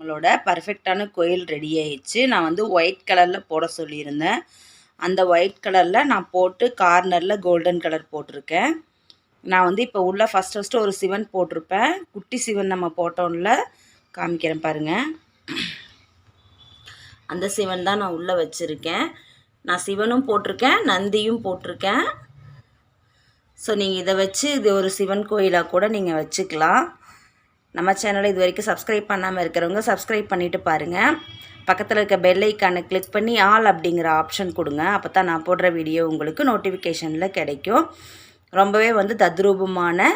நம்மளோட பர்ஃபெக்டான கோயில் ரெடி ஆயிடுச்சு. நான் வந்து ஒயிட் கலரில் போட சொல்லியிருந்தேன். அந்த ஒயிட் கலரில் நான் போட்டு கார்னரில் கோல்டன் கலர் போட்டிருக்கேன். நான் வந்து இப்போ உள்ள ஃபஸ்ட் ஃபஸ்ட்டு ஒரு சிவன் போட்டிருப்பேன். குட்டி சிவன் நம்ம போட்டோம்ல காமிக்கிறேன் பாருங்கள் அந்த சிவன் தான் நான் உள்ளே வச்சுருக்கேன். நான் சிவனும் போட்டிருக்கேன் நந்தியும் போட்டிருக்கேன். ஸோ நீங்கள் இதை வச்சு இது ஒரு சிவன் கோயிலாக கூட நீங்கள் வச்சுக்கலாம். நம்ம சேனலை இது வரைக்கும் சப்ஸ்கிரைப் பண்ணாமல் இருக்கிறவங்க சப்ஸ்கிரைப் பண்ணிவிட்டு பாருங்கள் பக்கத்தில் இருக்க பெல் ஐக்கானை கிளிக் பண்ணி ஆல் அப்படிங்கிற ஆப்ஷன் கொடுங்க. அப்போ தான் நான் போடுற வீடியோ உங்களுக்கு நோட்டிஃபிகேஷனில் கிடைக்கும். ரொம்பவே வந்து தத்ரூபமான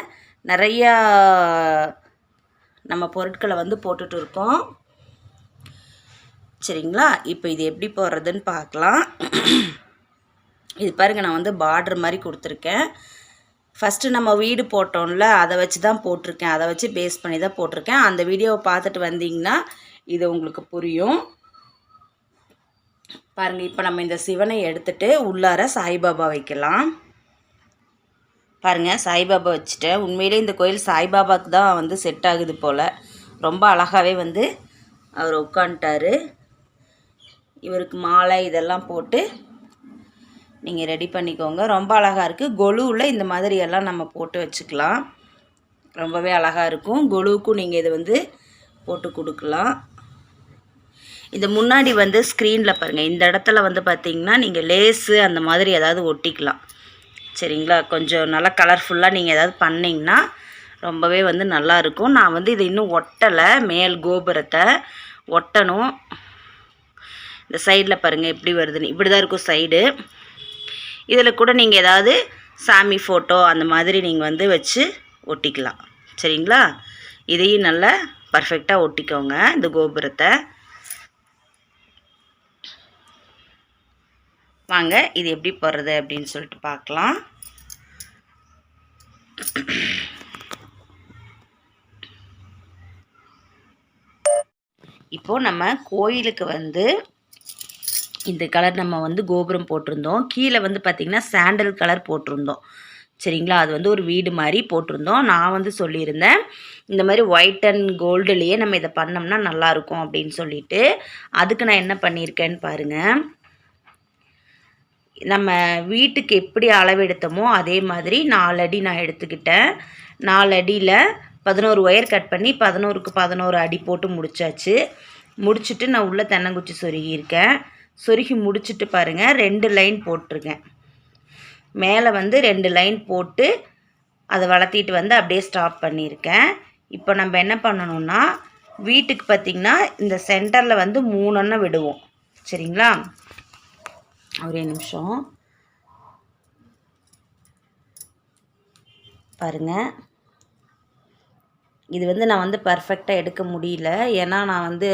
நிறையா நம்ம பொருட்களை வந்து போட்டுட்டு இருக்கோம். சரிங்களா? இப்போ இது எப்படி போடுறதுன்னு பார்க்கலாம். இது பாருங்கள் நான் வந்து பார்டர் மாதிரி கொடுத்துருக்கேன். ஃபஸ்ட்டு நம்ம வீடு போட்டோம்ல அதை வச்சு தான் போட்டிருக்கேன். அதை வச்சு பேஸ் பண்ணி தான் போட்டிருக்கேன். அந்த வீடியோவை பார்த்துட்டு வந்தீங்கன்னா இது உங்களுக்கு புரியும். பாருங்கள் இப்போ நம்ம இந்த சிவனை எடுத்துகிட்டு உள்ளார சாய்பாபா வைக்கலாம். பாருங்கள் சாய்பாபா வச்சுட்டேன் உண்மையிலே இந்த கோயில் சாய்பாபாவுக்கு தான் வந்து செட் ஆகுது போல். ரொம்ப அழகாகவே வந்து அவர் உட்காந்துட்டாரு இவருக்கு மாலை இதெல்லாம் போட்டு நீங்கள் ரெடி பண்ணிக்கோங்க. ரொம்ப அழகாக இருக்குது கொலுவில் இந்த மாதிரி எல்லாம் நம்ம போட்டு வச்சுக்கலாம். ரொம்பவே அழகாக இருக்கும். கொலுவுக்கும் நீங்கள் இதை வந்து போட்டு கொடுக்கலாம். இந்த முன்னாடி வந்து ஸ்க்ரீனில் பாருங்கள் இந்த இடத்துல வந்து பார்த்திங்கன்னா நீங்கள் லேஸு அந்த மாதிரி ஏதாவது ஒட்டிக்கலாம். சரிங்களா? கொஞ்சம் நல்லா கலர்ஃபுல்லாக நீங்கள் ஏதாவது பண்ணிங்கன்னா ரொம்பவே வந்து நல்லாயிருக்கும் நான் வந்து இதை இன்னும் ஒட்டலை. மேல் கோபுரத்தை ஒட்டணும். இந்த சைடில் பாருங்கள் எப்படி வருதுன்னு. இப்படி தான் இருக்கும் சைடு இதில் கூட நீங்கள் ஏதாவது சாமி ஃபோட்டோ அந்த மாதிரி நீங்கள் வந்து வச்சு ஒட்டிக்கலாம். சரிங்களா? இதையும் நல்லா பர்ஃபெக்டாக ஒட்டிக்கோங்க இந்த கோபுரத்தை. வாங்க இது எப்படி போடுறது அப்படின்னு சொல்லிட்டு பார்க்கலாம். இப்போது நம்ம கோயிலுக்கு வந்து இந்த கலர் நம்ம வந்து கோபுரம் போட்டிருந்தோம். கீழே வந்து பார்த்திங்கன்னா சாண்டல் கலர் போட்டிருந்தோம். சரிங்களா? அது வந்து ஒரு வீடு மாதிரி போட்டிருந்தோம். நான் வந்து சொல்லியிருந்தேன் இந்த மாதிரி ஒயிட் அண்ட் கோல்டுலேயே நம்ம இதை பண்ணோம்னா நல்லாயிருக்கும் அப்படின்னு சொல்லிட்டு. அதுக்கு நான் என்ன பண்ணியிருக்கேன்னு பாருங்கள் நம்ம வீட்டுக்கு எப்படி அளவெடுத்தோமோ அதே மாதிரி நாலு அடி நான் எடுத்துக்கிட்டேன். நாலு அடியில் பதினோரு ஒயர் கட் பண்ணி பதினோருக்கு பதினோரு அடி போட்டு முடிச்சாச்சு. முடிச்சுட்டு நான் உள்ளே தென்னங்குச்சி சொருகியிருக்கேன். சொருகி முடிச்சுட்டு பாருங்கள் ரெண்டு லைன் போட்டிருக்கேன். மேலே வந்து ரெண்டு லைன் போட்டு அதை வளர்த்திட்டு வந்து அப்படியே ஸ்டாப் பண்ணியிருக்கேன். இப்போ நம்ம என்ன பண்ணணும்னா வீட்டுக்கு பார்த்திங்கன்னா இந்த சென்டரில் வந்து மூணுன்னு விடுவோம். சரிங்களா? ஒரே நிமிஷம். பாருங்கள் இது வந்து நான் வந்து பர்ஃபெக்டாக எடுக்க முடியல. ஏன்னா நான் வந்து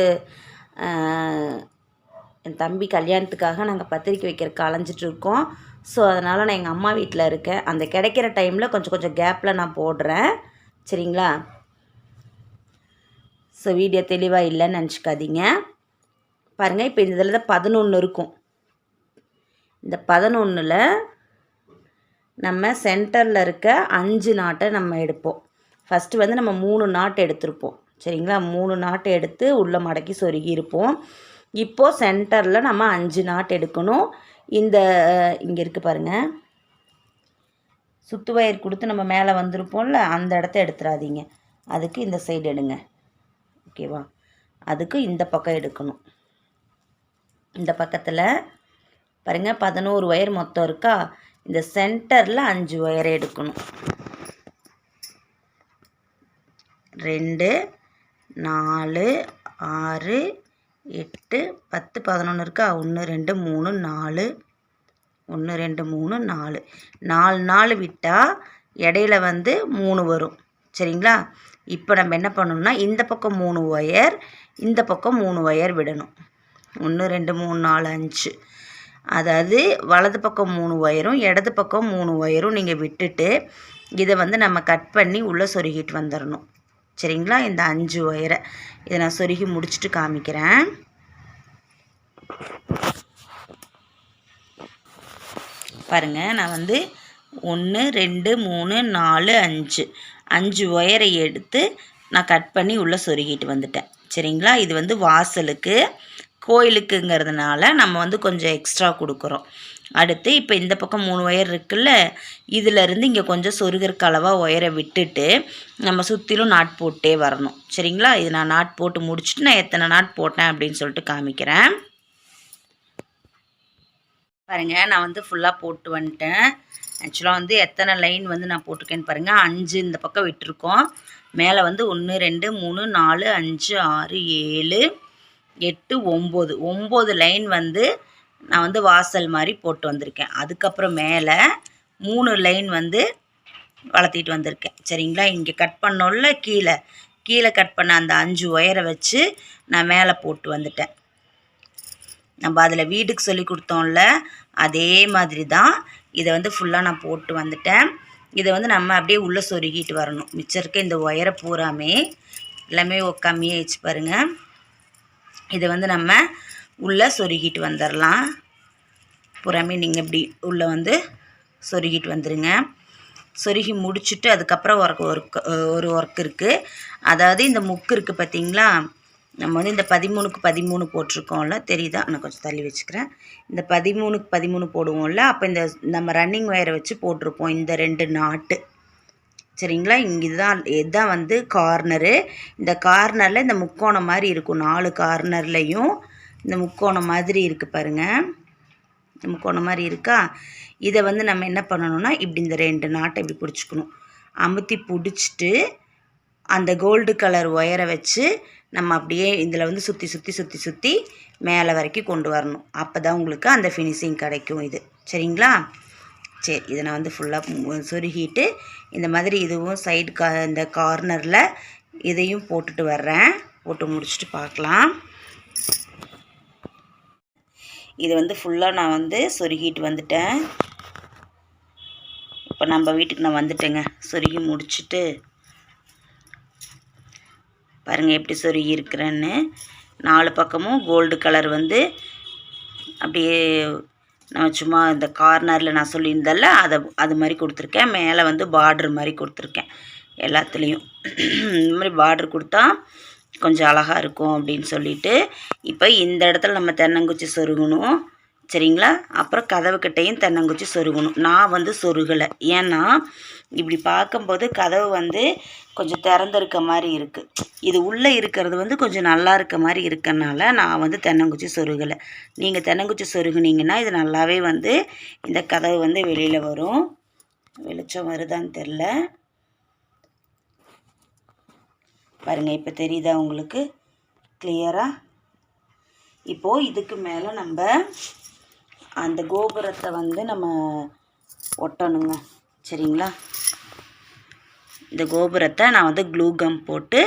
என் தம்பி கல்யாணத்துக்காக நாங்கள் பத்திரிக்கை வைக்கிறதுக்கு அலைஞ்சிட்ருக்கோம். ஸோ அதனால் நான் எங்கள் அம்மா வீட்டில் இருக்கேன். அந்த கிடைக்கிற டைமில் கொஞ்சம் கொஞ்சம் கேப்பில் நான் போடுறேன். சரிங்களா? ஸோ வீடியோ தெளிவாக இல்லைன்னு நினச்சிக்காதீங்க. பாருங்கள் இப்போ இந்த இதில் தான் பதினொன்று இருக்கும். இந்த பதினொன்றில் நம்ம சென்டரில் இருக்க அஞ்சு நாட்டை நம்ம எடுப்போம். ஃபஸ்ட்டு வந்து நம்ம மூணு நாட்டு எடுத்திருப்போம். சரிங்களா? மூணு நாட்டை எடுத்து உள்ளே மடக்கி சொருகி இருப்போம் இப்போது சென்டரில் நம்ம அஞ்சு நாட் எடுக்கணும். இந்த இங்கே இருக்குது பாருங்கள் சுத்து வயர் கொடுத்து நம்ம மேலே வந்திருப்போம்ல அந்த இடத்த எடுத்துடாதீங்க அதுக்கு இந்த சைடு எடுங்க. ஓகேவா அதுக்கு இந்த பக்கம் எடுக்கணும். இந்த பக்கத்தில் பாருங்கள் பதினோரு ஒயர் மொத்தம் இருக்கா? இந்த சென்டரில் அஞ்சு ஒயரை எடுக்கணும். ரெண்டு நாலு ஆறு எட்டு பத்து பதினொன்று இருக்கா? ஒன்று ரெண்டு மூணு நாலு. ஒன்று ரெண்டு மூணு நாலு. நாலு நாலு விட்டால் இடையில வந்து மூணு வரும். சரிங்களா? இப்போ நம்ம என்ன பண்ணணும்னா இந்த பக்கம் மூணு ஒயர் இந்த பக்கம் மூணு ஒயர் விடணும். ஒன்று ரெண்டு மூணு நாலு அஞ்சு. அதாவது வலது பக்கம் மூணு ஒயரும் இடது பக்கம் மூணு ஒயரும் நீங்கள் விட்டுட்டு இதை வந்து நம்ம கட் பண்ணி உள்ளே சொருகிட்டு வந்துடணும் சரிங்களா? இந்த அஞ்சு ஒயரை. இதை நான் சொருகி முடிச்சுட்டு காமிக்கிறேன். பாருங்கள் நான் வந்து ஒன்று ரெண்டு மூணு நாலு அஞ்சு. அஞ்சு ஒயரை எடுத்து நான் கட் பண்ணி உள்ளே சொருகிட்டு வந்துட்டேன். சரிங்களா? இது வந்து வாசலுக்கு கோயிலுக்குங்கிறதுனால நம்ம வந்து கொஞ்சம் எக்ஸ்ட்ரா கொடுக்குறோம். அடுத்து இப்போ இந்த பக்கம் மூணு ஒயர் இருக்குல்ல இதிலேருந்து இங்கே கொஞ்சம் சொருகிறக்கு அளவாக ஒயரை விட்டுட்டு நம்ம சுற்றிலும் நாட் போட்டே வரணும். சரிங்களா? இது நான் நாட் போட்டு முடிச்சுட்டு நான் எத்தனை நாட் போட்டேன் அப்படின்னு சொல்லிட்டு காமிக்கிறேன். பாருங்க நான் வந்து ஃபுல்லாக போட்டு வந்துட்டேன். ஆக்சுவலாக வந்து எத்தனை லைன் வந்து நான் போட்டிருக்கேன்னு பாருங்கள் அஞ்சு இந்த பக்கம் விட்டுருக்கோம். மேலே வந்து ஒன்று ரெண்டு மூணு நாலு அஞ்சு ஆறு ஏழு எட்டு ஒம்பது. ஒம்பது லைன் வந்து நான் வந்து வாசல் மாதிரி போட்டு வந்திருக்கேன். அதுக்கப்புறம் மேலே மூணு லைன் வந்து வளர்த்திட்டு வந்திருக்கேன். சரிங்களா? இங்கே கட் பண்ணோம்ல கீழே. கீழே கட் பண்ண அந்த அஞ்சு ஒயரை வச்சு நான் மேலே போட்டு வந்துட்டேன். நம்ம அதில் வீட்டுக்கு சொல்லி கொடுத்தோம்ல அதே மாதிரி தான் இதை வந்து ஃபுல்லாக நான் போட்டு வந்துட்டேன். இதை வந்து நம்ம அப்படியே உள்ளே சொருகிட்டு வரணும். மிச்சம் இருக்க இந்த ஒயரை பூராமே எல்லாமே கம்மியாகிடுச்சு பாருங்கள் இதை வந்து நம்ம உள்ளே சொருகிட்டு வந்துடலாம். புறமே நீங்கள் இப்படி உள்ளே வந்து சொருகிட்டு வந்துடுங்க சொருகி முடிச்சுட்டு அதுக்கப்புறம் ஒர்க் ஒர்க் ஒரு ஒர்க் இருக்குது அதாவது இந்த முக்கு இருக்குது பார்த்திங்களா நம்ம வந்து இந்த பதிமூணுக்கு பதிமூணு போட்டிருக்கோம்ல தெரியுதா? நான் கொஞ்சம் தள்ளி வச்சுக்கிறேன். இந்த பதிமூணுக்கு பதிமூணு போடுவோம்ல அப்போ இந்த நம்ம ரன்னிங் ஒயரை வச்சு போட்டிருப்போம் இந்த ரெண்டு நாட்டு. சரிங்களா? இங்கே இதுதான் இதுதான் வந்து கார்னரு இந்த கார்னரில் இந்த முக்கோணம் மாதிரி இருக்கும் நாலு கார்னர்லேயும் இந்த முக்கோணம் மாதிரி இருக்குது பாருங்கள் இந்த முக்கோணம் மாதிரி இருக்கா? இதை வந்து நம்ம என்ன பண்ணணும்னா இப்படி இந்த ரெண்டு நாட்டை இப்படி பிடிச்சிக்கணும். அமுத்தி பிடிச்சிட்டு அந்த கோல்டு கலர் ஒயரை வச்சு நம்ம அப்படியே இதில் வந்து சுற்றி சுற்றி சுற்றி சுற்றி மேலே வரைக்கும் கொண்டு வரணும். அப்போ தான் உங்களுக்கு அந்த ஃபினிஷிங் கிடைக்கும் இது. சரிங்களா? சரி இதை நான் வந்து ஃபுல்லாக சொருகிட்டு இந்த மாதிரி இதுவும் சைடு கா இந்த கார்னரில் இதையும் போட்டுட்டு வர்றேன். போட்டு முடிச்சுட்டு பார்க்கலாம். இது வந்து ஃபுல்லாக நான் வந்து சொருகிட்டு வந்துட்டேன். இப்போ நம்ம வீட்டுக்கு நான் வந்துட்டேங்க. சொருகி முடிச்சுட்டு பாருங்கள் எப்படி சொருகி இருக்கிறேன்னு. நாலு பக்கமும் கோல்டு கலர் வந்து அப்படியே நான் சும்மா இந்த கார்னரில் நான் சொல்லியிருந்தேன்ல அதை அது மாதிரி கொடுத்துருக்கேன். மேலே வந்து பார்ட்ரு மாதிரி கொடுத்துருக்கேன். எல்லாத்துலேயும். இந்த மாதிரி பார்டர் கொடுத்தா கொஞ்சம் அழகாக இருக்கும் அப்படின்னு சொல்லிட்டு இப்போ இந்த இடத்துல நம்ம தென்னங்குச்சி சொருகணும். சரிங்களா? அப்புறம் கதவுக்கிட்டையும் தென்னங்குச்சி சொருகணும். நான் வந்து சொருகலை. ஏன்னா இப்படி பார்க்கும்போது கதவு வந்து கொஞ்சம் திறந்திருக்க மாதிரி இருக்குது இது உள்ளே இருக்கிறது வந்து கொஞ்சம் நல்லா இருக்க மாதிரி இருக்கனால நான் வந்து தென்னங்குச்சி சொருகலை. நீங்கள் தென்னங்குச்சி சொருகுனீங்கன்னா இது நல்லாவே வந்து இந்த கதவு வந்து வெளியில் வரும். வெளிச்சம் வருதான்னு தெரில பாருங்கள் இப்போ தெரியுதா உங்களுக்கு? கிளியராக இப்போது இதுக்கு மேலே நம்ம அந்த கோபுரத்தை வந்து நம்ம ஒட்டணுங்க. சரிங்களா? இந்த கோபுரத்தை நான் வந்து க்ளூ கம் போட்டு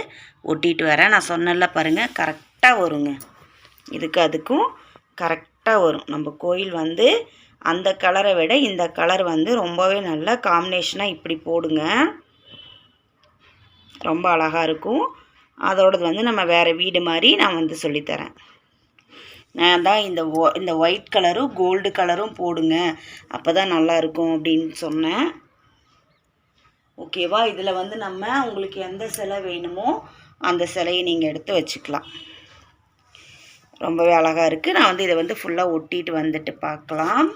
ஒட்டிட்டு வரேன். நான் சொன்னல பாருங்கள் கரெக்டாக வருங்க. இதுக்கு அதுக்கும் கரெக்டாக வரும். நம்ம கோயில் வந்து அந்த கலரை விட இந்த கலர் வந்து ரொம்பவே நல்ல காம்பினேஷனாக இப்படி போடுங்க. ரொம்ப அழகாக இருக்கும். அதோடது வந்து நம்ம வேறு வீடு மாதிரி நான் வந்து சொல்லித்தரேன். நான் தான் இந்த ஒ இந்த ஒயிட் கலரும் கோல்டு கலரும் போடுங்க. அப்போ தான் நல்லாயிருக்கும் அப்படின்னு சொன்னேன். ஓகேவா? இதில் வந்து நம்ம உங்களுக்கு எந்த சிலை வேணுமோ அந்த சிலையை நீங்கள் எடுத்து வச்சுக்கலாம். ரொம்பவே அழகாக இருக்குது நான் வந்து இதை வந்து ஃபுல்லாக ஒட்டிட்டு வந்துட்டு பார்க்கலாம்.